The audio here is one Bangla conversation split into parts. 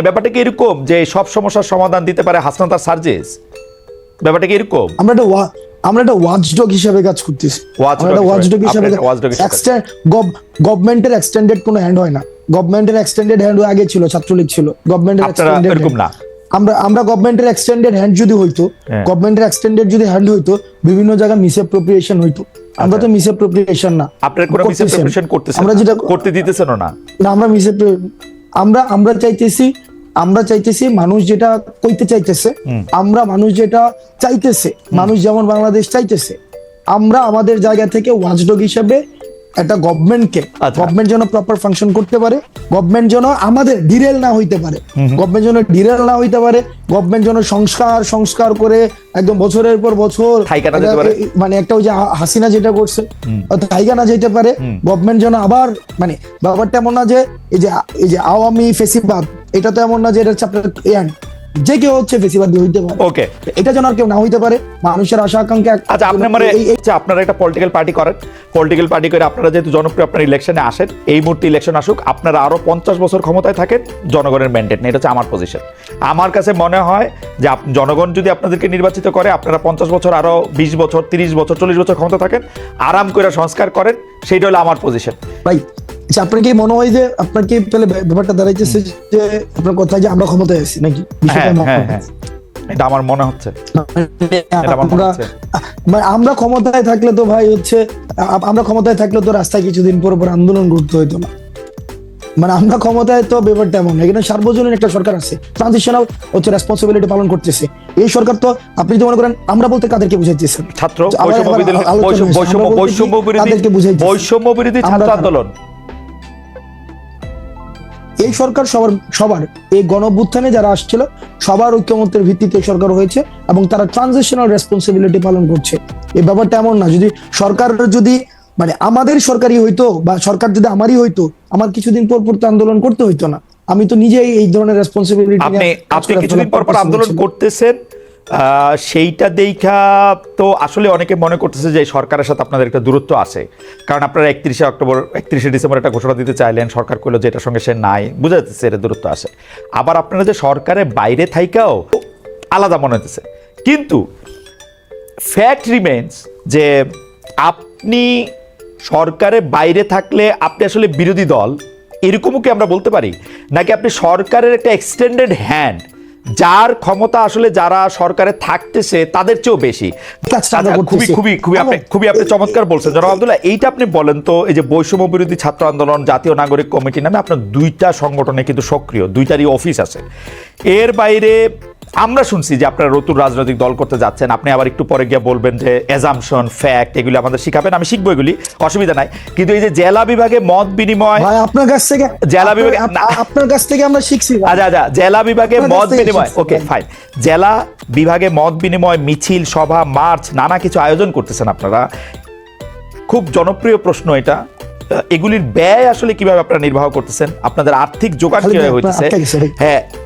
মানে ব্যাপারটা কি এরকম যে সব সমস্যার সমাধান দিতে পারে হাসনাত আর সার্জিস? ব্যাপারটা কি এরকম? আমরা একটা আমরা একটা ওয়াচডগ হিসেবে কাজ করতেছি। আমরা হিসেবে- ওয়াচডগ হিসেবে আপনারা গভর্নমেন্টের এক্সটেন্ডেড কোনো হ্যান্ড হয় না। গভর্নমেন্টের এক্সটেন্ডেড হ্যান্ড আগে ছিল ছাত্রলীগ ছিল। গভর্নমেন্টের আপনারা এরকম না। আমরা আমরা গভর্নমেন্টের এক্সটেন্ডেড হ্যান্ড যদি হইতো হ্যাঁ। গভর্নমেন্টের এক্সটেন্ডেড যদি হ্যান্ড হইতো বিভিন্ন জায়গায় মিসঅ্যাপ্রোপ্রিয়েশন হইতো। আমরা তো মিসঅ্যাপ্রোপ্রিয়েশন না। আপনার কোনো করতেছেন। মিসঅ্যাপ্রিপেশন করতেছেন আমরা যেটা করতে দিতেছেনও না। না আমরা মিসে আমরা আমরা চাইতেছি আমরা চাইতেছি মানুষ যেটা কইতে চাইতেছে আমরা মানুষ যেটা চাইতেছে মানুষ যেমন বাংলাদেশ চাইতেছে আমরা আমাদের জায়গা থেকে ওয়াচডগ হিসেবে একটা গভর্নমেন্টকে আচ্ছা। গভর্নমেন্ট যেন প্রপার ফাংশন করতে পারে গভর্নমেন্ট যেন আমাদের ডিরেল না হইতে পারে গভর্নমেন্ট যেন ডিরেল না হইতে পারে গভর্নমেন্ট যেন সংস্কার সংস্কার করে একদম বছরের পর বছর মানে একটা ওই যে হাসিনা যেটা করছে তাইগা না যেতে পারে গভর্নমেন্ট যেন আবার মানে ব্যাপারটা এমন না যে এই যে এই যে আওয়ামী ফেসিবাদ এটা তো এমন না যে এটা হচ্ছে আপনার যে কেউ হচ্ছে ফেসিবাদ হইতে পারে। ওকে এটা যেন আর কেউ না হইতে পারে মানুষের আশা আকাঙ্ক্ষা আচ্ছা আপনি মানে আচ্ছা, আপনারা একটা পলিটিক্যাল পার্টি করেন। পলিটিক্যাল পার্টি করে আপনারা যেহেতু জনপ্রিয় আপনার ইলেকশনে আসেন এই মুহূর্তে ইলেকশন আসুক আপনারা আরও পঞ্চাশ বছর ক্ষমতায় থাকেন জনগণের ম্যান্ডেট নেই এটা হচ্ছে আমার পজিশন আমার কাছে মনে হয় যে জনগণ যদি আপনাদেরকে নির্বাচিত করে আপনারা পঞ্চাশ বছর আরও বিশ বছর তিরিশ বছর চল্লিশ বছর ক্ষমতা থাকেন আরাম করে সংস্কার করেন সেইটা হলো আমার পজিশন ভাই আচ্ছা আপনার কি মনে হয় যে আপনার কি পেলে ব্যাপারটা দাঁড়াইতেছে যে আপনার কথা যে আমরা ক্ষমতায় আছি নাকি? হ্যাঁ? হ্যাঁ হ্যাঁ। এটা আমার মনে হচ্ছে। আমার মনে আমরা ক্ষমতায় থাকলে তো ভাই হচ্ছে আমরা ক্ষমতায় থাকলে তো রাস্তায় কিছুদিন পর পর আন্দোলন করতে হইতো না। মানে আমরা ক্ষমতায় তো ব্যাপারটা এমন এখানে সার্বজনীন একটা সরকার আছে ট্রানজিশনাল হচ্ছে রেসপন্সিবিলিটি পালন করতেছে। এই সরকার তো আপনি যদি মনে করেন আমরা বলতে কাদেরকে বুঝাইতেছেন? ছাত্র বৈষম্য বিরোধী আলোচনা বৈষম্য এই সরকার সবার সবার এই গণভ্যুত্থানে যারা আসছিল সবার ঐক্যমত্যের ভিত্তিতে এই সরকার হয়েছে এবং তারা ট্রানজিশনাল রেসপন্সিবিলিটি পালন করছে। এই ব্যাপারটা এমন না যদি সরকার যদি মানে আমাদের সরকারই হইতো বা সরকার যদি আমারই হইতো আমার কিছুদিন পর পর তো আন্দোলন করতে হইতো না। আমি তো নিজেই এই ধরনের রেসপন্সিবিলিটি আপনি আপনি কিছুদিন পর পর আন্দোলন করতেছেন সেইটা দেখা তো আসলে অনেকে মনে করতেছে যে সরকারের সাথে আপনাদের একটা দূরত্ব আছে। কারণ আপনারা একত্রিশে অক্টোবর, একত্রিশে ডিসেম্বর একটা ঘোষণা দিতে চাইলেন, সরকার করল যে এটার সঙ্গে সে নাই। বুঝা যাচ্ছে এটা দূরত্ব আছে। আবার আপনারা যে সরকারের বাইরে থাইকাও আলাদা মনে হতেছে কিন্তু ফ্যাক্ট রিমেন্স যে আপনি সরকারের বাইরে থাকলে আপনি আসলে বিরোধী দল, এরকমও কি আমরা বলতে পারি? নাকি আপনি সরকারের একটা এক্সটেন্ডেড হ্যান্ড যার ক্ষমতা আসলে যারা সরকারে থাকতেছে তাদের চেয়েও বেশি। আচ্ছা, খুবই খুবই খুবই আপনি খুবই আপনি চমৎকার বলছেন। জনাব আব্দুল্লাহ এইটা আপনি বলেন তো এই যে বৈষম্য বিরোধী ছাত্র আন্দোলন জাতীয় নাগরিক কমিটি নামে আপনার দুইটা সংগঠনে কিন্তু সক্রিয় দুইটারই অফিস আছে। এর বাইরে আমরা শুনছি যে আপনারা নতুন রাজনৈতিক দল করতে যাচ্ছেন। আপনি আবার একটু পরে গিয়ে বলবেন যে এজামশন ফ্যাক্ট এগুলি আমাদের শিখাবেন। আমি শিখব এগুলি অসুবিধা নাই। কিন্তু এই যে জেলা বিভাগে মত বিনিময় আপনার কাছ থেকে জেলা বিভাগে- আপনার- কাছ থেকে আমরা শিখছি। আচ্ছা আচ্ছা জেলা বিভাগে মত থেকে বিনিময় ওকে ফাইন জেলা বিভাগে মত বিনিময় মিছিল সভা মার্চ নানা কিছু আয়োজন করতেছেন আপনারা। খুব জনপ্রিয় প্রশ্ন এটা। এগুলির ব্যয় আসলে কীভাবে আপনারা নির্বাহ করতেছেন? আপনাদের আর্থিক যোগান খালি কীভাবে হইতেছে। হ্যাঁ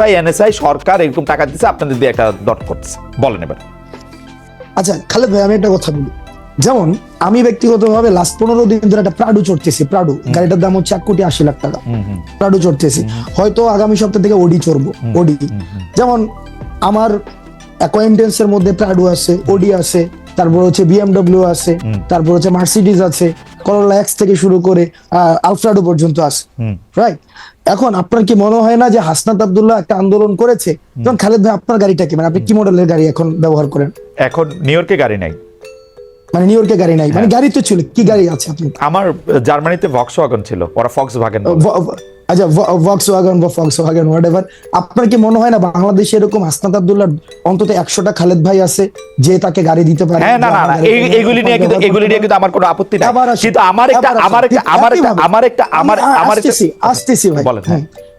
ডিজিএফআই এনএসআই সরকার এরকম টাকা দিচ্ছে আপনাদের দিয়ে একটা দট করতেছে। বলেন এবার। আচ্ছা খালেদ ভাই আমি একটা কথা বলি। যেমন আমি ব্যক্তিগতভাবে লাস্ট পনেরো দিন ধরে একটা প্রাডু চড়তেছি প্রাডু গাড়িটার দাম হচ্ছে এক কোটি আশি লাখ টাকা। প্রাডু চড়তেছি। হয়তো আগামী সপ্তাহ থেকে ওডি চড়বো ওডি যেমন আমার অ্যাকোয়েন্টেন্সের মধ্যে প্রাডু আছে ওডি আছে তারপর হচ্ছে বিএমডব্লিউ আছে তারপর হচ্ছে মার্সিডিজ আছে করোলা এক্স থেকে শুরু করে আলফ্রাডো পর্যন্ত আসে রাইট এখন আপনার কি মনে হয় না যে হাসনাত আব্দুল্লাহ একটা আন্দোলন করেছে? যখন খালেদ ভাই আপনার গাড়িটা কি? মানে আপনি কি মডেলের গাড়ি এখন ব্যবহার করেন? এখন নিউ ইয়র্কে গাড়ি নাই। মানে নিউ ইয়র্কে গাড়ি নাই। মানে গাড়ি তো ছিল কি গাড়ি আছে আপনি আমার জার্মানিতে ভক্স ওয়াগন ছিল ওরা ফক্স ভাগেন আচ্ছা ভক্স ওয়াগন বা ফক্স ওয়াগন হোয়াট এভার আপনার কি মনে হয় না বাংলাদেশে এরকম হাসনাত আব্দুল্লাহ অন্তত একশোটা খালেদ ভাই আছে যে তাকে গাড়ি দিতে পারে? হ্যাঁ না না গাড়িটা নিয়ে এগুলি নিয়ে কিন্তু এগুলি নিয়ে কিন্তু আমার কোনো আপত্তি নাই। কিন্তু আমার একটা আমার একটা আমার একটা আমার একটা আমার আমার একটা আসতেছি আসতেছি ভাই। বলেন হ্যাঁ।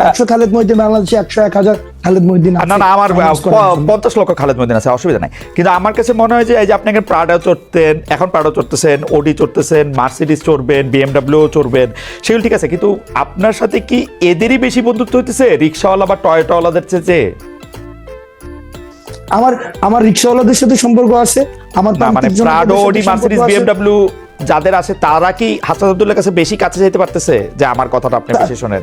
একশো খালেদ মহিউদ্দিন বাংলাদেশে একশো এক হাজার খালেদ মহিউদ্দিন আছে না না আমার। পঞ্চাশ লক্ষ খালেদ মদিন আছে অসুবিধা নাই। কিন্তু আমার কাছে মনে হয় যে এই যে আপনি এখন প্রাডা চড়তেন এখন প্রাডা চড়তেছেন ওডি চড়তেছেন মার্সিডিস চড়বেন বিএমডাব্লিউ চড়বেন সেগুলো ঠিক আছে কিন্তু আপনার সাথে কি এদেরই বেশি বন্ধুত্ব হইতেছে রিক্সাওয়ালা বা টয়টাওয়ালাদের চেয়ে আমার আমার রিক্সাওয়ালাদের সাথে সম্পর্ক আছে আমার মানে প্রাডো ওডি মার্সিডিস বিএমডাব্লিউ যাদের আছে তারা কি হাসান আব্দুল্লাহ কাছে বেশি কাছে যেতে পারতেছে? যে আমার কথাটা আপনি বেশি শোনেন।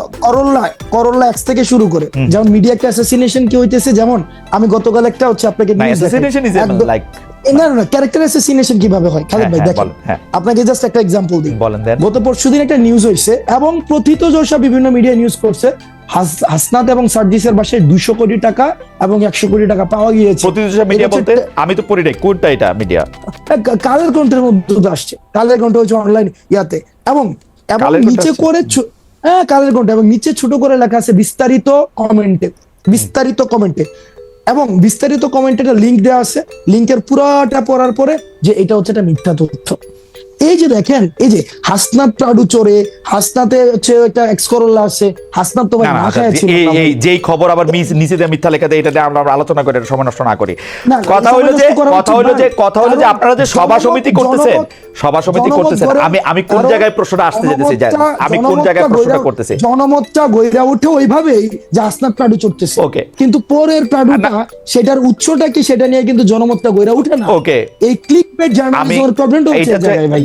Corolla Corolla X থেকে শুরু করে। যেমন মিডিয়া একটা অ্যাসাসিনেশন কি হইতেছে? যেমন আমি গতকাল একটা হচ্ছে আপনাকে না লাইক না না ক্যারেক্টার অ্যাসাসিনেশন কীভাবে হয়? খালেদ হ্যাঁ, ভাই হ্যাঁ, দেখেন। হ্যাঁ। আপনাকে জাস্ট একটা এক্সাম্পল দিই। গত পরশুদিন একটা নিউজ হয়েছে এবং প্রথিত যশা বিভিন্ন মিডিয়া নিউজ করছে। হাস- হাসনাত এবং সার্জিসের বাসায় দুইশো কোটি টাকা এবং একশো কোটি টাকা পাওয়া গিয়েছে। মিডিয়া বলতে আমি তো পড়ি নাই কোনটা এটা মিডিয়া কালের কণ্ঠের মধ্যে আসছে। কালের কণ্ঠ হচ্ছে অনলাইন ইয়াতে। এবং এবং নিচে? করে হ্যাঁ কালের কণ্ঠ। এবং নিচে ছোট করে লেখা আছে বিস্তারিত কমেন্টে। বিস্তারিত কমেন্টে। এবং বিস্তারিত কমেন্টে লিঙ্ক দেওয়া আছে। লিঙ্কের পুরোটা পড়ার পরে যে এটা হচ্ছে একটা মিথ্যা তথ্য। এই যে দেখেন এই যে হাসনাত প্রাডু চোরে হাসনাতে হচ্ছে একটা এক্স করোলা আছে হাসনাত তো ভাই না, আচ্ছা, খায় ছিল এই এই যেই খবর আবার নিচে দিয়ে মিথ্যা লেখা দেয় এটা দিয়ে আমরা আলোচনা করি এটা সময় নষ্ট না করি। কথা হলো যে কথা হলো যে কথা হলো যে আপনারা যে সভা সমিতি করতেছেন সভা সমিতি করতেছেন আমি আমি কোন জায়গায় প্রশ্নটা আসতে যেতেছি আমি কোন জায়গায় প্রশ্নটা করতেছি? জনমতটা গইরা উঠে ওইভাবেই যে আসনাদ প্রাডু চড়তেছে। Okay. কিন্তু পরের প্রাডুটা সেটার উৎসটা কি সেটা নিয়ে কিন্তু জনমতটা গইরা উঠে না। ওকে। এই ক্লিক আমি জার্নালিজমের প্রবলেমটা হচ্ছে ভাই।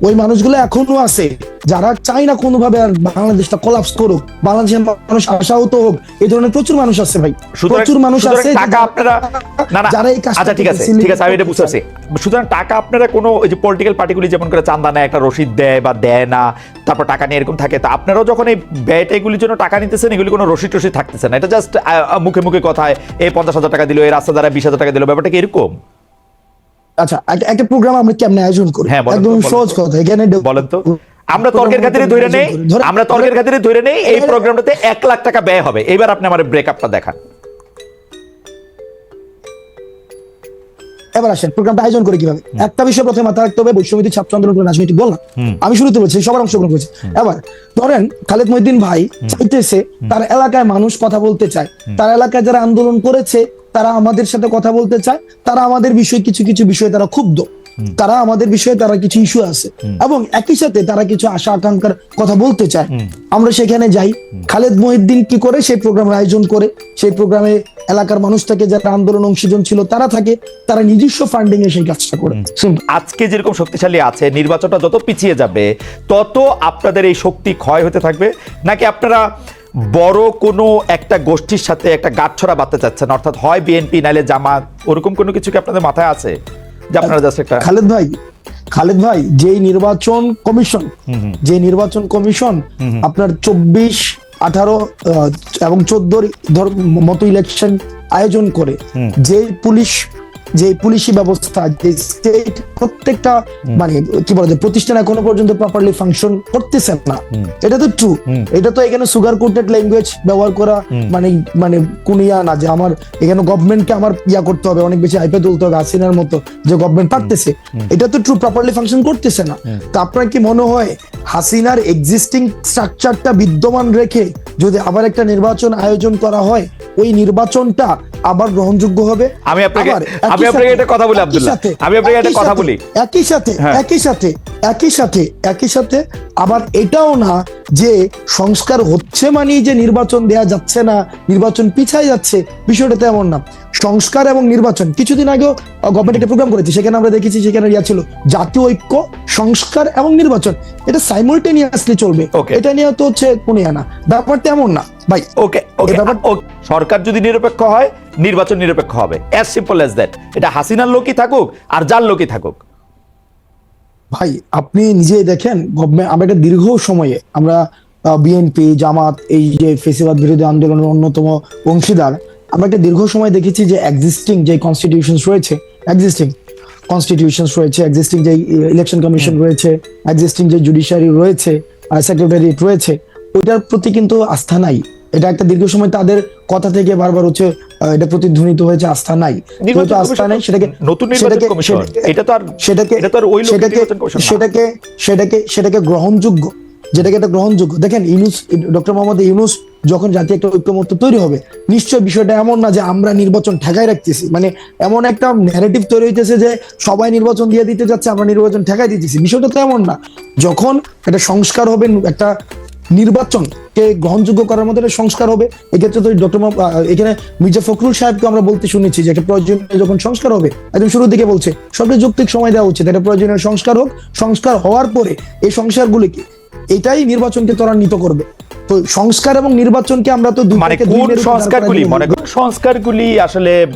ওই মানুষগুলো এখনও আছে যারা চাই না কোনোভাবে আর বাংলাদেশটা কোলাপস করুক বাংলাদেশের মানুষ আশাহত হোক এই ধরনের প্রচুর মানুষ আছে ভাই। প্রচুর মানুষ আছে টাকা আপনারা না না। যারা এই কাজটা আচ্ছা ঠিক আছে ঠিক আছে আমি এটা বুঝতে পারছি সুতরাং টাকা আপনারা কোনো ওই যে পলিটিক্যাল পার্টিগুলি যেমন করে চান্দা নেয় একটা রসিদ দেয় বা দেয় না তারপর টাকা নিয়ে এরকম থাকে তা আপনারাও যখন এই ব্যয়টা এগুলির জন্য টাকা নিতেছেন এগুলি কোনো রসিদ টসিদ থাকতেছে না। এটা জাস্ট মুখে মুখে কথায় এই পঞ্চাশ হাজার টাকা দিল এই রাস্তা দ্বারা বিশ হাজার টাকা দিল ব্যাপারটা কি এরকম? আচ্ছা একটা- প্রোগ্রাম আমরা কেমনে আয়োজন করি হ্যাঁ, একদম সহজ কথা এখানে বলেন তো। আমরা তর্কের খাতিরে ধরে নেই আমরা তর্কের খাতিরে ধরে নেই এই প্রোগ্রামটাতে এক লাখ টাকা ব্যয় হবে। এবার আপনি আমার ব্রেকআপটা দেখান। এবার আসেন প্রোগ্রামটা আয়োজন করে কীভাবে? একটা বিষয় প্রথমে মাথায় রাখতে হবে বৈষম্যবিধি ছাত্র আন্দোলন করে রাজনৈতিক বললাম আমি শুরুতে বলছি সবার অংশগ্রহণ করেছে। এবার ধরেন খালেদ মহিদ্দিন ভাই চাইতেছে তার এলাকায় মানুষ কথা বলতে চায়। তার এলাকায় যারা আন্দোলন করেছে তারা আমাদের সাথে কথা বলতে চায় তারা আমাদের বিষয়ে কিছু কিছু বিষয়ে তারা ক্ষুব্ধ। তারা আমাদের বিষয়ে তারা কিছু ইস্যু আছে। এবং একই সাথে তারা কিছু আশা আকাঙ্ক্ষার কথা বলতে চায়। আমরা সেখানে যাই। খালেদ মহিদ্দিন কি করে সেই প্রোগ্রামের আয়োজন করে? সেই প্রোগ্রামে এলাকার মানুষ থাকে যারা আন্দোলন অংশীজন ছিল তারা থাকে তারা নিজস্ব ফান্ডিং এ সেই কাজটা করে। আজকে যেরকম শক্তিশালী আছে নির্বাচনটা যত পিছিয়ে যাবে তত আপনাদের এই শক্তি ক্ষয় হতে থাকবে। নাকি আপনারা বড় কোনো একটা গোষ্ঠীর সাথে একটা গাঁটছড়া বাঁধতে চাচ্ছেন। অর্থাৎ হয় বিএনপি নাইলে জামাত ওরকম কোনো কিছু কি আপনাদের মাথায় আছে? যে আপনারা জাস্ট একটা খালেদ ভাই খালেদ ভাই যেই নির্বাচন কমিশন যে নির্বাচন কমিশন আপনার চব্বিশ আঠারো এবং চোদ্দোর ধর মতো ইলেকশন আয়োজন করে যে পুলিশ যে পুলিশি ব্যবস্থা যে স্টেট প্রত্যেকটা মানে কি বলা যায় প্রতিষ্ঠান এখনও পর্যন্ত প্রপারলি ফাংশন করতেছে না। এটা তো ট্রু এটা তো এখানে সুগার কোটেড ল্যাঙ্গুয়েজ ব্যবহার করা মানে মানে কোন ইয়া না যে আমার এখানে গভর্নমেন্টকে আমার ইয়া করতে হবে অনেক বেশি আইপে তুলতে হবে হাসিনার মতো যে গভর্নমেন্ট পারতেছে। এটা তো ট্রু প্রপারলি ফাংশন করতেছে না। তো আপনার কি মনে হয় হাসিনার এক্সিস্টিং স্ট্রাকচারটা বিদ্যমান রেখে যদি আবার একটা নির্বাচন আয়োজন করা হয় ওই নির্বাচনটা আবার গ্রহণযোগ্য হবে আমি আপনাকে- আমি আপনাকে একটা কথা বলি, আব্দুল্লাহ। আমি আপনাকে একটা কথা বলি। একই সাথে হ্যাঁ। একই সাথে একই সাথে একই সাথে আবার এটাও না যে সংস্কার হচ্ছে মানেই যে নির্বাচন দেয়া যাচ্ছে না নির্বাচন পিছায় যাচ্ছে বিষয়টা তেমন না সংস্কার এবং নির্বাচন কিছুদিন আগেও গভর্নমেন্ট একটা প্রোগ্রাম করেছে সেখানে আমরা দেখেছি সেখানে ইয়া ছিল জাতীয় ঐক্য সংস্কার এবং নির্বাচন এটা সাইমultaneously চলবে. এটা নিয়ে তো হচ্ছে কোন না ব্যাপারটা এমন না ভাই ওকে সরকার যদি নিরপেক্ষ হয় নির্বাচন নিরপেক্ষ হবে। অ্যাজ সিম্পল অ্যাজ দ্যাট এটা হাসিনার লোকই থাকুক আর যার লোকই থাকুক। ভাই আপনি নিজেই দেখেন আমরা একটা দীর্ঘ সময়ে আমরা বিএনপি জামাত এই যে ফেসিবাদ বিরোধী আন্দোলনের অন্যতম অংশীদার আমরা একটা দীর্ঘ সময় দেখেছি যে এক্সিস্টিং যে কনস্টিটিউশন রয়েছে এক্সিস্টিং কনস্টিটিউশন রয়েছে এক্সিস্টিং যে ইলেকশন কমিশন রয়েছে এক্সিস্টিং যে জুডিশিয়ারি রয়েছে সেক্রেটারিয়েট রয়েছে ওইটার প্রতি কিন্তু আস্থা নাই। এটা একটা দীর্ঘ সময় তাদের কথা থেকে বারবার হচ্ছে এটা প্রতিধ্বনিত হয়েছে আস্থা নাই। যেহেতু আস্থা নাই সেটাকে নতুন নির্বাচন সেটাকে- কমিশন। এটা তো আর সেটাকে এটা তো আর ওই সেটাকে। সেটাকে সেটাকে সেটাকে গ্রহণযোগ্য যেটাকে এটা গ্রহণযোগ্য। দেখেন ইউনুস ডক্টর মোহাম্মদ ইউনুস যখন জাতীয় একটা ঐক্যমত্য তৈরি হবে নিশ্চয় বিষয়টা এমন না যে আমরা নির্বাচন ঠেকাই রাখতেছি। মানে এমন একটা ন্যারেটিভ তৈরি হইতেছে যে সবাই নির্বাচন দিয়ে দিতে যাচ্ছে আমরা নির্বাচন ঠেকাই দিতেছি। বিষয়টা তো এমন না। যখন একটা সংস্কার হবে একটা নির্বাচনকে গ্রহণযোগ্য করার একটা সংস্কার হবে? এক্ষেত্রে তো ডক্টর এখানে মির্জা ফখরুল সাহেবকে আমরা বলতে শুনেছি যে একটা প্রয়োজনীয় যখন সংস্কার হবে একদম শুরুর দিকে বলছে সবচেয়ে যৌক্তিক সময় দেওয়া উচিত একটা প্রয়োজনীয় সংস্কার হোক সংস্কার হওয়ার পরে এই সংস্কারগুলিকে এটাই নির্বাচনকে ত্বরান্বিত করবে। তো সংস্কার এবং নির্বাচনকে আমরা তো মানে কোন সংস্কারগুলি? মনে। করেন সংস্কারগুলি আসলে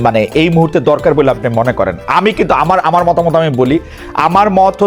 মানে এই মুহূর্তে দরকার বলে আপনি মনে করেন। আমি কিন্তু আমার আমার মতামত আমি বলি। আমার মত